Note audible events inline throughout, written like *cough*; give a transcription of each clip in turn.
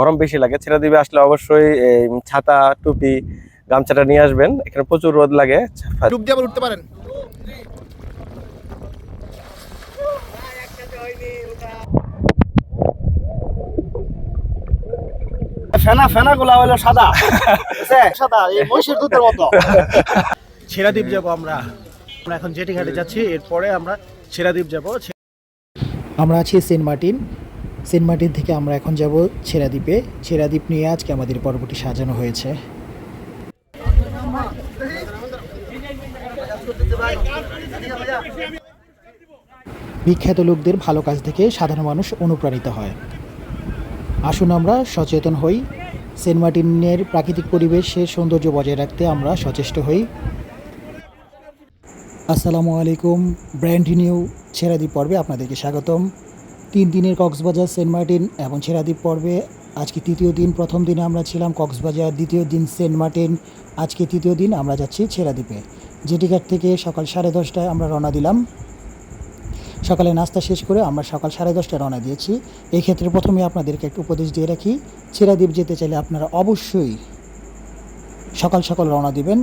গরম বেশি লাগে ছেড়ে দিবে আসলে অবশ্যই ছাতা টুপি গামছাটা নিয়ে আসবেন। এখানে প্রচুর রোদ লাগে। ডুব দিয়ে আবার উঠতে পারেন। ফেনা ফেনা গুলা হলো সাদা। *laughs* সাদা এই মহিষের দুধের মতো। ছেড়াদ্বীপ যাব আমরা। আমরা এখন জেটি ঘাটে যাচ্ছি এরপরে আমরা ছেড়াদ্বীপ যাব। আমরা আছি সেন্ট মার্টিন। সেন্ট মার্টিন থেকে আমরা এখন যাব ছেড়াদ্বীপে। ছেড়াদ্বীপ নিয়ে আজকে আমাদের পর্বটি সাজানো হয়েছে। বিখ্যাত লোকদের ভালো কাজ থেকে সাধারণ মানুষ অনুপ্রাণিত হয়। আসুন আমরা সচেতন হই। সেন্ট মার্টিনের প্রাকৃতিক পরিবেশের সৌন্দর্য বজায় রাখতে আমরা সচেষ্ট হই। আসসালামু আলাইকুম, ব্র্যান্ড নিউ ছেড়াদ্বীপ পর্বে আপনাদেরকে স্বাগতম। তিন দিনের কক্সবাজার সেন্ট মার্টিন এবং ছেড়াদ্বীপ পর্বে আজকে তৃতীয় দিন, প্রথম দিনে আমরা ছিলাম কক্সবাজার, দ্বিতীয় দিন সেন্ট মার্টিন, আজকে তৃতীয় দিন আমরা যাচ্ছি ছেড়াদ্বীপে জেটিঘাট থেকে সকাল সাড়ে দশটায় আমরা রওনা দিলাম। সকালে নাস্তা শেষ করে আমরা সকাল সাড়ে দশটায় রওনা দিয়েছি। এই ক্ষেত্রে প্রথমে আপনাদেরকে একটু উপদেশ দিয়ে রাখি ছেড়াদ্বীপ যেতে চাইলে আপনারা অবশ্যই সকাল সকাল রওনা দিবেন।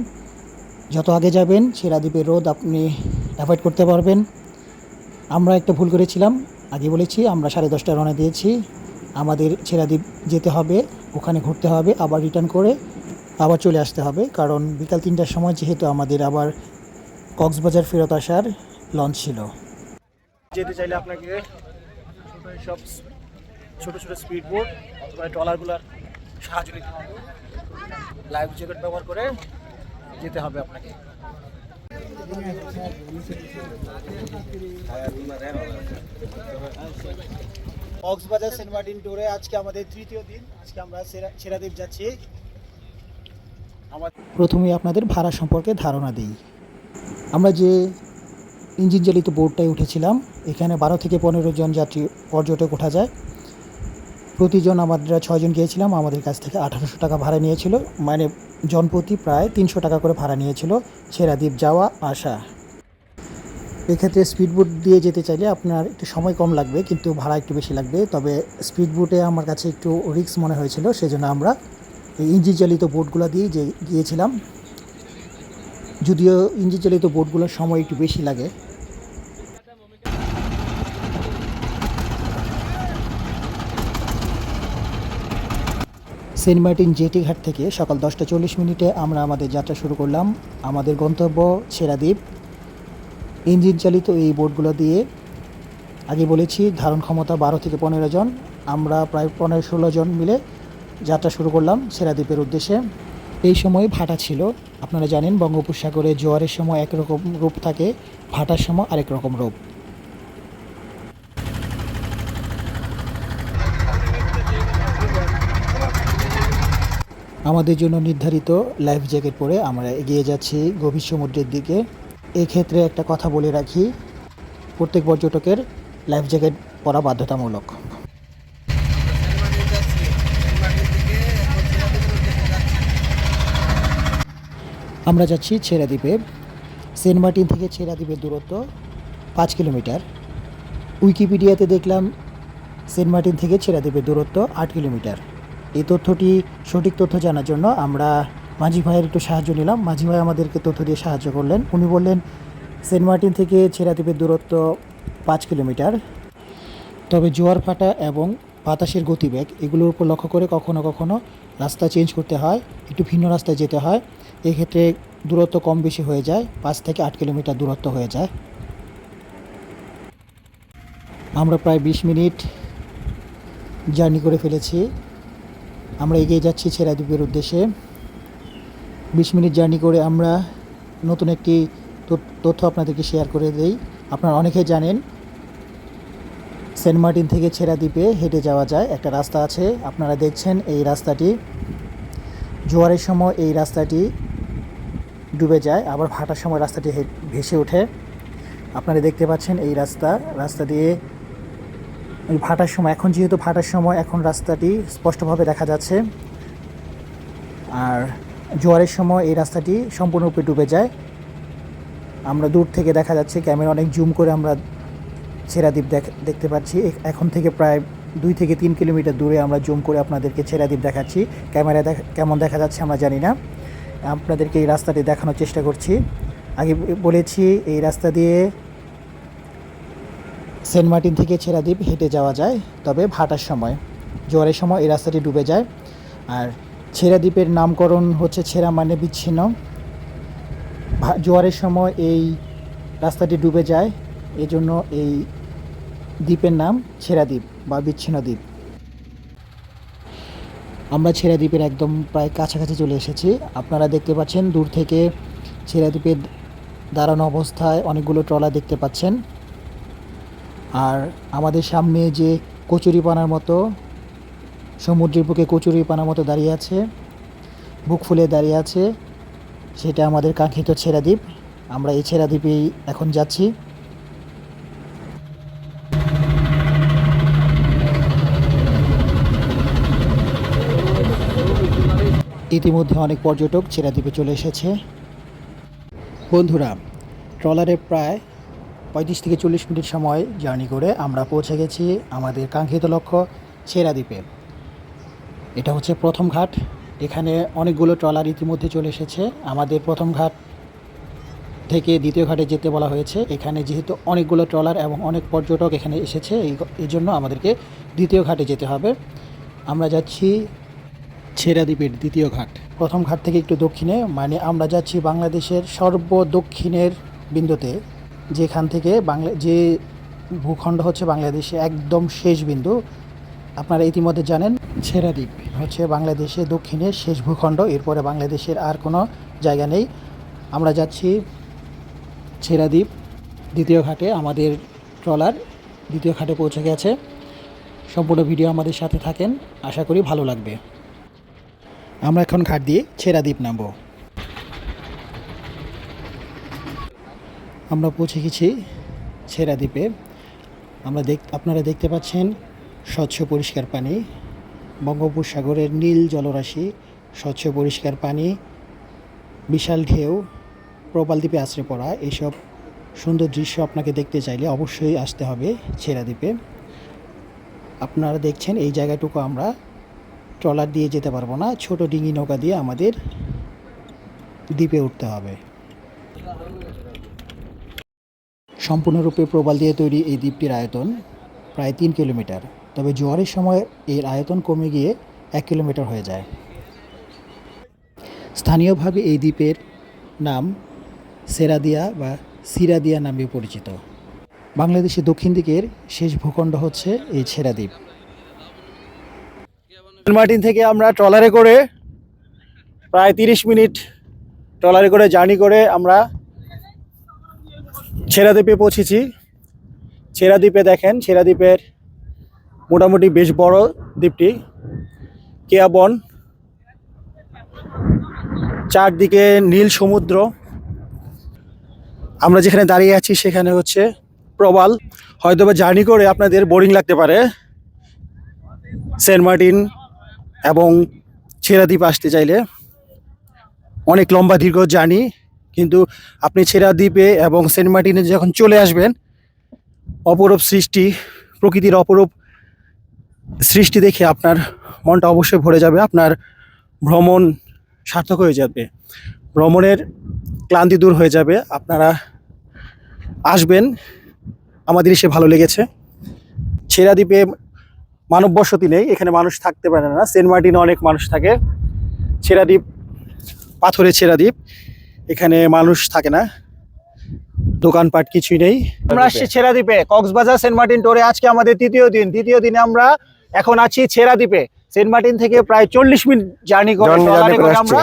যত আগে যাবেন, সেরাদ্বীপের রোদ আপনি অ্যাভয়েড করতে পারবেন। আমরা একটা ভুল করেছিলাম আগে বলেছি, আমরা সাড়ে দশটায় রওনা দিয়েছি। আমাদের ছেড়াদ্বীপ যেতে হবে, ওখানে ঘুরতে হবে, আবার রিটার্ন করে আবার চলে আসতে হবে। কারণ বিকাল তিনটার সময় যেহেতু আমাদের আবার কক্সবাজার ফেরত আসার লঞ্চ ছিল। যেতে চাইলে আপনাকে সব ছোট ছোট স্পিড বোট অথবা ট্রলারগুলোর সাহায্য নিতে হবে। লাইফ জ্যাকেট ব্যবহার করে যেতে হবে আপনাকে। কক্সবাজার সেন্ট মার্টিন ট্যুরে আজকে আমাদের তৃতীয় দিন। আজকে আমরা সেরা- সেরাদ্বীপ যাচ্ছি। প্রথমে আপনাদের ভাড়া সম্পর্কে ধারণা দিই। আমরা যে ইঞ্জিন চালিত বোটটায় উঠেছিলাম, এখানে বারো থেকে পনেরো জন যাত্রী পর্যটক ওঠা যায়। প্রতিজন আমরা ছয়জন গিয়েছিলাম, আমাদের কাছ থেকে আঠারোশো টাকা ভাড়া নিয়েছিল মানে জনপ্রতি প্রায় তিনশো টাকা করে ভাড়া নিয়েছিল, ছেড়াদ্বীপ যাওয়া, আসা। এক্ষেত্রে স্পিডবোট দিয়ে যেতে চাইলে আপনার একটু সময় কম লাগবে, কিন্তু ভাড়া একটু বেশি লাগবে, তবে স্পিডবোটে আমার কাছে একটু রিস্ক মনে হয়েছিল, সেজন্য আমরা এই ইঞ্জিন চালিত বোটগুলো দিয়ে যে গিয়েছিলাম। যদিও ইঞ্জিন চালিত বোটগুলোর সময় একটু বেশি লাগে সেন্ট মার্টিন জেটি ঘাট থেকে সকাল দশটা চল্লিশ মিনিটে আমরা আমাদের যাত্রা শুরু করলাম। আমাদের গন্তব্য সেরাদ্বীপ। ইঞ্জিন চালিত এই বোটগুলো দিয়ে আগে বলেছি, ধারণ ক্ষমতা বারো থেকে পনেরো জন। আমরা প্রায় পনেরো ষোলো জন মিলে যাত্রা শুরু করলাম সেরাদ্বীপের উদ্দেশ্যে। এই সময় ভাটা ছিল। আপনারা জানেন বঙ্গোপসাগরে জোয়ারের সময় একরকম রূপ থাকে, ভাটার সময় আরেক রকম রূপ। আমাদের জন্য নির্ধারিত লাইফ জ্যাকেট পরে আমরা এগিয়ে যাচ্ছি গভীর সমুদ্রের দিকে। এই ক্ষেত্রে একটা কথা বলে রাখি, প্রত্যেক পর্যটকের লাইফ জ্যাকেট পরা বাধ্যতামূলক। আমরা যাচ্ছি ছেড়াদ্বীপে। সেন্ট মার্টিন থেকে ছেড়া দ্বীপের দূরত্ব পাঁচ কিলোমিটার। উইকিপিডিয়াতে দেখলাম সেন্ট মার্টিন থেকে ছেড়া দ্বীপের দূরত্ব আট কিলোমিটার। এই তথ্যটি সঠিক তথ্য জানার জন্য আমরা মাঝি ভাইয়ের একটু সাহায্য নিলাম। মাঝি ভাই আমাদেরকে তথ্য দিয়ে সাহায্য করলেন। উনি বললেন, সেন্ট মার্টিন থেকে ছেড়াদ্বীপের দূরত্ব পাঁচ কিলোমিটার। তবে জোয়ার ফাটা এবং বাতাসের গতিবেগ, এগুলোর উপর লক্ষ্য করে কখনো কখনো রাস্তা চেঞ্জ করতে হয়, একটু ভিন্ন রাস্তায় যেতে হয়। এক্ষেত্রে দূরত্ব কম বেশি হয়ে যায়, পাঁচ থেকে আট কিলোমিটার দূরত্ব হয়ে যায়। আমরা প্রায় বিশ মিনিট জার্নি করে ফেলেছি। আমরা এগিয়ে যাচ্ছি ছেড়াদ্বীপের উদ্দেশ্যে। বিশ মিনিট জার্নি করে আমরা নতুন একটি তথ্য- আপনাদেরকে শেয়ার করে দেই। আপনারা অনেকে জানেন, সেন্ট মার্টিন থেকে ছেড়াদ্বীপে হেঁটে যাওয়া যায়। একটা রাস্তা আছে, আপনারা দেখছেন এই রাস্তাটি। জোয়ারের সময় এই রাস্তাটি ডুবে যায়, আবার ভাটার সময় রাস্তাটি ভেসে ওঠে। আপনারা দেখতে পাচ্ছেন এই রাস্তা রাস্তা দিয়ে এই ভাটার সময়, এখন যেহেতু ভাটার সময়, এখন রাস্তাটি স্পষ্টভাবে দেখা যাচ্ছে। আর জোয়ারের সময় এই রাস্তাটি সম্পূর্ণরূপে ডুবে যায়। আমরা দূর থেকে দেখা যাচ্ছে, ক্যামেরা অনেক জুম করে আমরা ছেড়াদ্বীপ দেখ দেখতে পাচ্ছি। এখন থেকে প্রায় দুই থেকে তিন কিলোমিটার দূরে আমরা জুম করে আপনাদেরকে ছেড়া দ্বীপ দেখাচ্ছি। ক্যামেরা কেমন দেখা যাচ্ছে আমরা জানি না। আপনাদেরকে এই রাস্তাটি দেখানোর চেষ্টা করছি। আগে বলেছি, এই রাস্তা দিয়ে সেন্ট মার্টিন থেকে ছেড়াদ্বীপ হেঁটে যাওয়া যায়, তবে ভাটার সময়। জোয়ারের সময় এই রাস্তাটি ডুবে যায়। আর ছেড়াদ্বীপের নামকরণ হচ্ছে ছেঁড়া মানে বিচ্ছিন্ন। জোয়ারের সময় এই রাস্তাটি ডুবে যায়, এজন্য এই দ্বীপের নাম ছেঁড়া দ্বীপ বা বিচ্ছিন্ন দ্বীপ। আমরা ছেঁড়া দ্বীপের একদম প্রায় কাছাকাছি চলে এসেছি। আপনারা দেখতে পাচ্ছেন, দূর থেকে ছেঁড়া দ্বীপের দাঁড়ানো অবস্থায় অনেকগুলো ট্রলার দেখতে পাচ্ছেন। আর আমাদের সামনে যে কচুরিপানার মতো, সমুদ্রের বুকে কচুরিপানার মতো দাঁড়িয়ে আছে, বুক ফুলে দাঁড়িয়ে আছে, সেটা আমাদের কাঙ্ক্ষিত ছেঁড়া দ্বীপ। আমরা এই ছেঁড়া দ্বীপেই এখন যাচ্ছি। ইতিমধ্যে অনেক পর্যটক ছেঁড়া দ্বীপে চলে এসেছে। বন্ধুরা, ট্রলারে প্রায় পঁয়ত্রিশ থেকে চল্লিশ মিনিট সময় জার্নি করে আমরা পৌঁছে গেছি আমাদের কাঙ্ক্ষিত লক্ষ্য ছেঁড়া দ্বীপে এটা হচ্ছে প্রথম ঘাট। এখানে অনেকগুলো ট্রলার ইতিমধ্যে চলে এসেছে। আমাদের প্রথম ঘাট থেকে দ্বিতীয় ঘাটে যেতে বলা হয়েছে। এখানে যেহেতু অনেকগুলো ট্রলার এবং অনেক পর্যটক এখানে এসেছে, এই জন্য আমাদেরকে দ্বিতীয় ঘাটে যেতে হবে। আমরা যাচ্ছি ছেড়া দ্বীপের দ্বিতীয় ঘাট। প্রথম ঘাট থেকে একটু দক্ষিণে মানে আমরা যাচ্ছি বাংলাদেশের সর্বদক্ষিণের বিন্দুতে। যেখান থেকে বাংলা যে ভূখণ্ড হচ্ছে বাংলাদেশে একদম শেষ বিন্দু। আপনারা ইতিমধ্যে জানেন ছেড়া দ্বীপ হচ্ছে বাংলাদেশের দক্ষিণের শেষ ভূখণ্ড। এরপরে বাংলাদেশের আর কোনো জায়গা নেই। আমরা যাচ্ছি ছেড়া দ্বীপ দ্বিতীয় ঘাটে আমাদের ট্রলার দ্বিতীয় ঘাটে পৌঁছে গেছে। সম্পূর্ণ ভিডিও আমাদের সাথে থাকেন। আশা করি ভালো লাগবে। আমরা এখন ঘাট দিয়ে ছেড়া দ্বীপ নামবো। আমরা পৌঁছে গেছি ছেড়া দ্বীপে আমরা দেখ, আপনারা দেখতে পাচ্ছেন স্বচ্ছ পরিষ্কার পানি, বঙ্গোপসাগরের নীল জলরাশি, স্বচ্ছ পরিষ্কার পানি, বিশাল ঢেউ, প্রবাল দ্বীপে আশ্রে পড়া এইসব সুন্দর দৃশ্য আপনাকে দেখতে চাইলে অবশ্যই আসতে হবে ছেড়া দ্বীপে আপনারা দেখছেন এই জায়গাটুকু আমরা ট্রলার দিয়ে যেতে পারব না, ছোট ডিঙি নৌকা দিয়ে আমাদের দ্বীপে উঠতে হবে। সম্পূর্ণরূপে প্রবাল দিয়ে তৈরি এই দ্বীপটির আয়তন প্রায় তিন কিলোমিটার। তবে জোয়ারের সময় এর আয়তন কমে গিয়ে এক কিলোমিটার হয়ে যায়। স্থানীয়ভাবে এই দ্বীপের নাম সেরাদিয়া বা সিরাদিয়া নামে পরিচিত। বাংলাদেশের দক্ষিণ দিকের শেষ ভূখণ্ড হচ্ছে এই ছেড়া দ্বীপ। মার্টিন থেকে আমরা ট্রলারে করে প্রায় তিরিশ মিনিট ট্রলারে করে জার্নি করে আমরা ছেড়া দ্বীপে পৌঁছেছি। ছেড়া দ্বীপে দেখেন ছেড়া দ্বীপের মোটামুটি বেশ বড় দ্বীপটি। কেয়াবন, চারদিকে নীল সমুদ্র। আমরা যেখানে দাঁড়িয়ে আছি সেখানে হচ্ছে প্রবাল। হয়তো বা জার্নি করে আপনাদের বোরিং লাগতে পারে। সেন্ট মার্টিন এবং ছেড়াদ্বীপ আসতে চাইলে। অনেক লম্বা দীর্ঘ জার্নি। কিন্তু আপনি ছেড়া দ্বীপে এবং সেন্ট মার্টিনে যখন চলে আসবেন, অপরূপ সৃষ্টি, প্রকৃতির অপরূপ সৃষ্টি দেখে আপনার মনটা অবশ্যই ভরে যাবে, আপনার ভ্রমণ সার্থক হয়ে যাবে, ভ্রমণের ক্লান্তি দূর হয়ে যাবে। আপনারা আসবেন, আমাদের এসে ভালো লেগেছে। ছেড়াদ্বীপে মানব বসতি নেই, এখানে মানুষ থাকতে পারে না। সেন্ট মার্টিনে অনেক মানুষ থাকে। ছেড়া দ্বীপ, পাথরের ছেড়াদ্বীপ এখানে মানুষ থাকে না। দোকানপাট কিছুই নেই। আমরা আসছি ছেড়াদ্বীপে কক্সবাজার সেন্ট মার্টিন টোরে। আজকে আমাদের তৃতীয় দিন। তৃতীয় দিনে আমরা এখন আছি ছেড়াদ্বীপে। সেন্ট মার্টিন থেকে প্রায় চল্লিশ মিনিট জার্নি করে। আমরা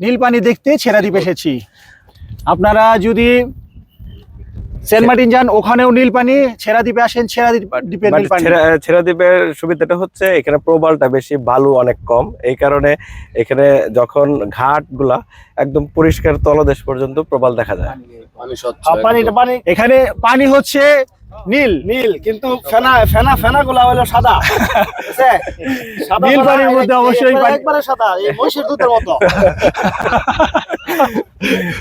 নীলপানি দেখতে ছেড়াদ্বীপ এসেছি। আপনারা যদি সেন্ট মার্টিন যান ওখানেও নীল পানি ছেড়া দ্বীপে আসেন ছেড়া দ্বীপে নীল পানি ছেড়া- দ্বীপের সুবিধাটা হচ্ছে এখানে প্রবালটা বেশি বালু অনেক কম। এই কারণে এখানে যখন ঘাটগুলা একদম পরিষ্কার তলদেশ পর্যন্ত প্রবাল দেখা যায়। পানি এখানে পানি হচ্ছে নীল নীল কিন্তু ফেনা ফেনা ফেনা গুলা হলো সাদা। সাদা নীল পানির মধ্যে অবশ্যই একবারে- সাদা এই মহিষের দুধের মতো।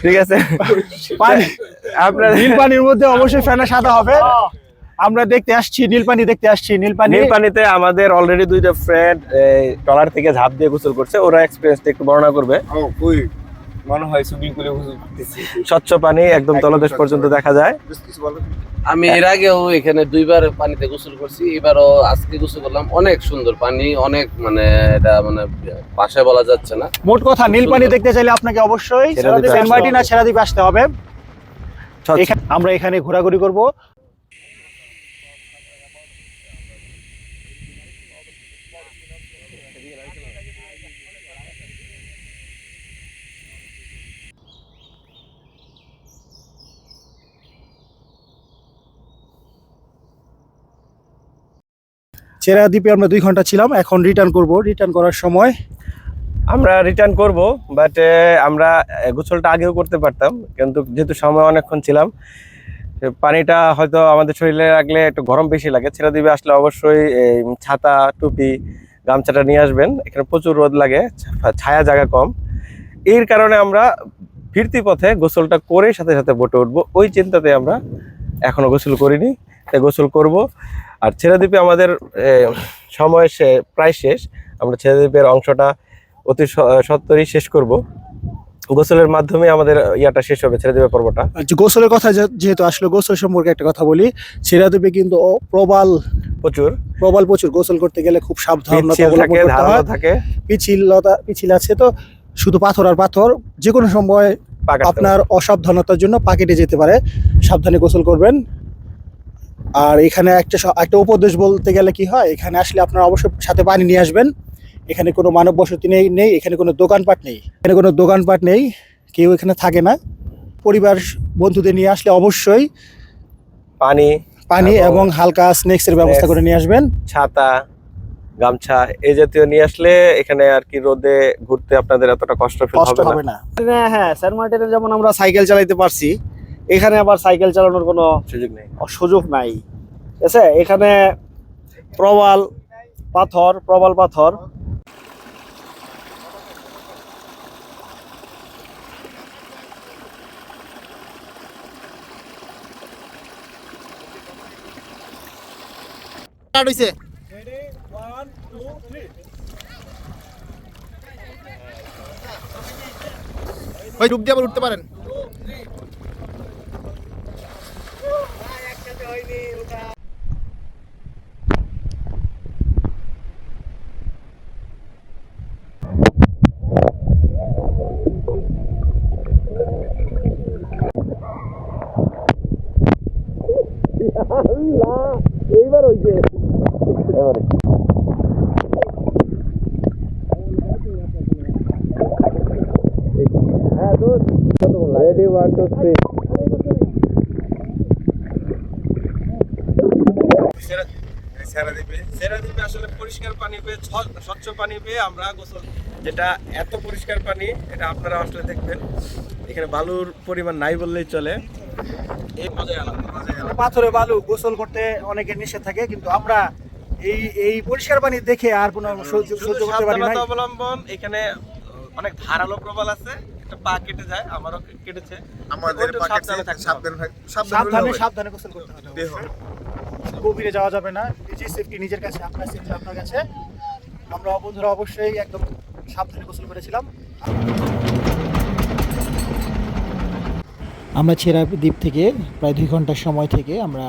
ঠিক আছে। পানি। আপনার নীল পানির মধ্যে অবশ্যই ফেনা সাদা হবে। আমরা দেখতে আসছি নীলপানি দেখতে আসছি। নীলপানি নীল পানিতে আমাদের অলরেডি দুইটা ফ্রেন্ড ট্রলার থেকে ঝাঁপ দিয়ে গোসল করছে। ওরা এক্সপিরিয়েন্সটা একটু বর্ণনা করবে। ও কই? মনে হয় সুইমিং পুলে গোসল করতেছি স্বচ্ছ পানি একদম তলদেশ পর্যন্ত দেখা যায়। আমি এর আগেও এখানে দুইবার পানিতে গোসল করছি এবারও আজকে গোসল করলাম। অনেক সুন্দর পানি অনেক মানে এটা মানে ভাষায় বলা যাচ্ছে না। মোট কথা নীলপানি দেখতে চাইলে আপনাকে অবশ্যই ছেড়াদ্বীপে সেন্ট মার্টিন আর আসতে হবে। আমরা এখানে ঘোরাঘুরি করব। চেরা দ্বীপে আমরা দুই ঘণ্টা ছিলাম, এখন রিটার্ন করব। রিটার্ন করার সময় আমরা রিটার্ন করব বাট আমরা গোসলটা আগেও করতে পারতাম, কিন্তু যেহেতু সময় অনেকক্ষণ ছিলাম পানিটা হয়তো আমাদের শরীরে লাগলে একটু গরম বেশি লাগে। ছেড়ে দিবে আসলে অবশ্যই ছাতা, টুপি, গামছাটা নিয়ে আসবেন। এখানে প্রচুর রোদ লাগে ছায়া জায়গা কম। এর কারণে আমরা ফিরতি পথে গোসলটা করে সাথে সাথে বোটে উঠবো। ওই চিন্তাতে আমরা এখনও গোসল করিনি, তাই গোসল করব। আর ছেড়ে দ্বীপে আমাদের সময় সে- প্রায় শেষ। আমরা ছেড়ে দ্বীপের অংশটা অতি স- সত্বরই শেষ করব। গোসলের মাধ্যমে আমাদের ইয়াটা শেষ হবে ছেড়ে দেবে পর্বটা। আচ্ছা, গোসলের কথা যেহেতু আসলো গোসল সম্পর্কে একটা কথা বলি ছেড়া দ্বীপে কিন্তু প্রবাল প্রচুর। প্রবাল প্রচুর গোসল করতে গেলে খুব সাবধানতা থাকে পিছিলতা পিছিল আছে তো শুধু পাথর আর পাথর যে কোনো সময় আপনার অসাবধানতার জন্য পাকেটে যেতে পারে। সাবধানে গোসল করবেন। আর এখানে একটা একটা উপদেশ বলতে গেলে কি হয়? এখানে আসলে আপনারা অবশ্যই সাথে পানি নিয়ে আসবেন। এখানে কোনো মানব বসতি নেই নেই এখানে কোনো দোকানপাট নেই। এখানে কোনো দোকানপাট নেই কেউ এখানে থাকে না। পরিবার বন্ধুদের নিয়ে আসলে অবশ্যই পানি পানি এবং হালকা স্ন্যাক্সের ব্যবস্থা করে নিয়ে আসবেন। ছাতা গামছা এই জাতীয় নিয়ে আসলে এখানে আর কি রোদে ঘুরতে আপনাদের এতটা কষ্ট হবে না। হ্যাঁ হ্যাঁ সেন্ট মার্টিনে যেমন আমরা সাইকেল চালাইতে পারছি এখানে আবার সাইকেল চালানোর কোনো সুযোগ নেই। সুযোগ নাই। ঠিক আছে? এখানে প্রবাল পাথর প্রবাল পাথর। স্টার্ট হইছে। ভাই ডুব দিয়ে আবার উঠতে পারেন। রেডি ওয়ান টু থ্রি আসলে পরিষ্কার পানি পেয়ে স্বচ্ছ পানি পেয়ে আমরা গোসল যেটা এত পরিষ্কার পানি এটা আপনারা আসলে দেখবেন। এখানে বালুর পরিমাণ নাই বললেই চলে। এই মজাই আলাদা। পাথরে বালু গোসল করতে অনেকের নিষেধ থাকে কিন্তু আমরা এই এই পরিষ্কার পানি দেখে আর কোনো সহ্য করতে পারি না অবলম্বন এখানে অনেক ধারালো প্রবাল আছে একটা পা কেটে যায় আমারও কেটেছে। আমাদের সাবধানে সাবধান গোসল করতে হবে। গভীরে যাওয়া যাবে না। নিজের সেফটি নিজের কাছে আপনার সেফটি আপনার কাছে। আমরা বন্ধুরা অবশ্যই একদম সাবধানে গোসল করেছিলাম। আমরা ছেড়া দ্বীপ থেকে প্রায় দুই ঘণ্টার সময় থেকে আমরা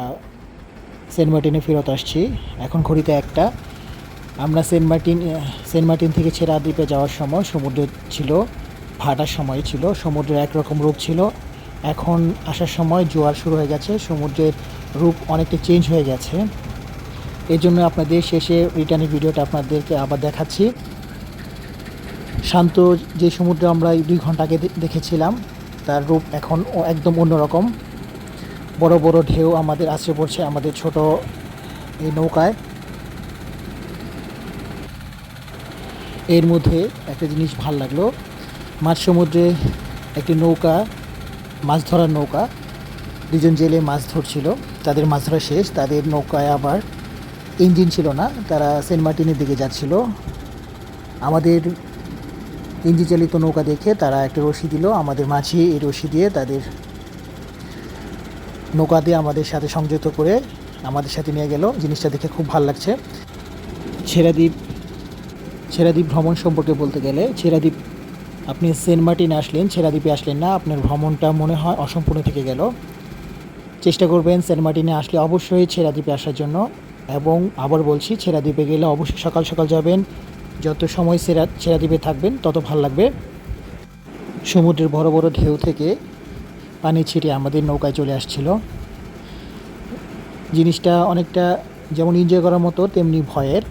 সেন্ট মার্টিনে ফেরত আসছি। এখন ঘড়িতে একটা। আমরা সেন্ট মার্টিন সেন্ট মার্টিন থেকে ছেড়া দ্বীপে যাওয়ার সময় সমুদ্র ছিল, ভাটার সময় ছিল, সমুদ্রের একরকম রূপ ছিল। এখন আসার সময় জোয়ার শুরু হয়ে গেছে, সমুদ্রের রূপ অনেকটা চেঞ্জ হয়ে গেছে। এই জন্য আপনাদের শেষে রিটার্নের ভিডিওটা আপনাদেরকে আবার দেখাচ্ছি। শান্ত যে সমুদ্র আমরা দুই ঘণ্টা আগে দেখেছিলাম তার রূপ এখন একদম অন্যরকম বড় বড় ঢেউ আমাদের আশ্রে পড়ছে আমাদের ছোট এই নৌকায়। এর মধ্যে একটা জিনিস ভালো লাগল, মাঝ সমুদ্রে একটি নৌকা, মাছ ধরার নৌকা। দুজন জেলে মাছ ধরছিল, তাদের মাছ ধরা শেষ, তাদের নৌকায় আবার ইঞ্জিন ছিল না, তারা সেন্ট মার্টিনের দিকে যাচ্ছিল। আমাদের ইঞ্জিন চালিত নৌকা দেখে তারা একটা রশি দিল আমাদের মাঝি। এই রশি দিয়ে তাদের নৌকা দিয়ে আমাদের সাথে সংযুক্ত করে আমাদের সাথে নিয়ে গেল। জিনিসটা দেখে খুব ভালো লাগছে। ছেড়াদ্বীপ ছেড়াদ্বীপ ভ্রমণ সম্পর্কে বলতে গেলে, ছেড়াদ্বীপ, আপনি সেন্ট মার্টিনে আসলেন, ছেড়াদ্বীপে আসলেন না, আপনার ভ্রমণটা মনে হয় অসম্পূর্ণ থেকে গেল। চেষ্টা করবেন সেন্ট মার্টিনে আসলে অবশ্যই ছেড়াদ্বীপে আসার জন্য এবং আবার বলছি, ছেড়াদ্বীপে গেলে অবশ্যই সকাল সকাল যাবেন। যত সময় সেরা ছেড়াদ্বীপে থাকবেন, তত ভালো লাগবে। সমুদ্রের বড় বড় ঢেউ থেকে পানি ছিটিয়ে আমাদের নৌকায় চলে আসছিল। জিনিসটা অনেকটা যেমন এনজয় করার মতো, তেমনি ভয়ের।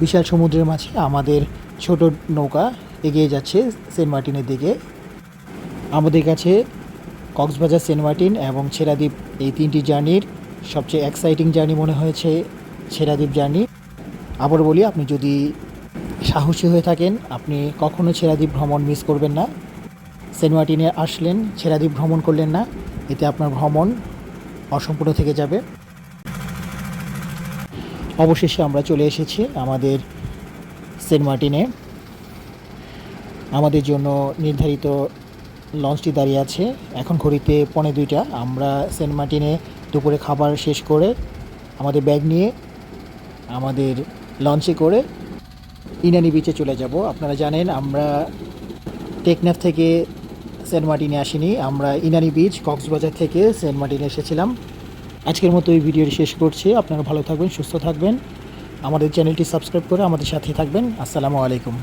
বিশাল সমুদ্রের মাঝে আমাদের ছোট নৌকা এগিয়ে যাচ্ছে সেন্ট মার্টিনের দিকে। আমাদের কাছে কক্সবাজার, সেন্ট মার্টিন এবং ছেড়াদ্বীপ এই তিনটি জার্নির সবচেয়ে এক্সাইটিং জার্নি মনে হয়েছে ছেড়াদ্বীপ জার্নি। আবার বলি, আপনি যদি সাহসী হয়ে থাকেন, আপনি কখনো ছেড়াদ্বীপ ভ্রমণ মিস করবেন না। সেন্ট মার্টিনে আসলেন, ছেড়াদ্বীপ ভ্রমণ করলেন না। এতে আপনার ভ্রমণ অসম্পূর্ণ থেকে যাবে। অবশেষে আমরা চলে এসেছি আমাদের সেন্ট মার্টিনে আমাদের জন্য নির্ধারিত লঞ্চটি দাঁড়িয়ে আছে। এখন ঘড়িতে পৌনে দুইটা। আমরা সেন্ট মার্টিনে দুপুরে খাবার শেষ করে আমাদের ব্যাগ নিয়ে আমাদের লঞ্চে করে ইনানি বিচে চলে যাব। আপনারা জানেন, আমরা টেকনাফ থেকে সেন্ট মার্টিনে আসিনি। আমরা ইনানি বিচ কক্সবাজার থেকে সেন্ট মার্টিনে এসেছিলাম। আজকের মতো এই ভিডিওটি শেষ করছি। আপনারা ভালো থাকবেন, সুস্থ থাকবেন। আমাদের চ্যানেলটি সাবস্ক্রাইব করে আমাদের সাথে থাকবেন। আসসালামু আলাইকুম।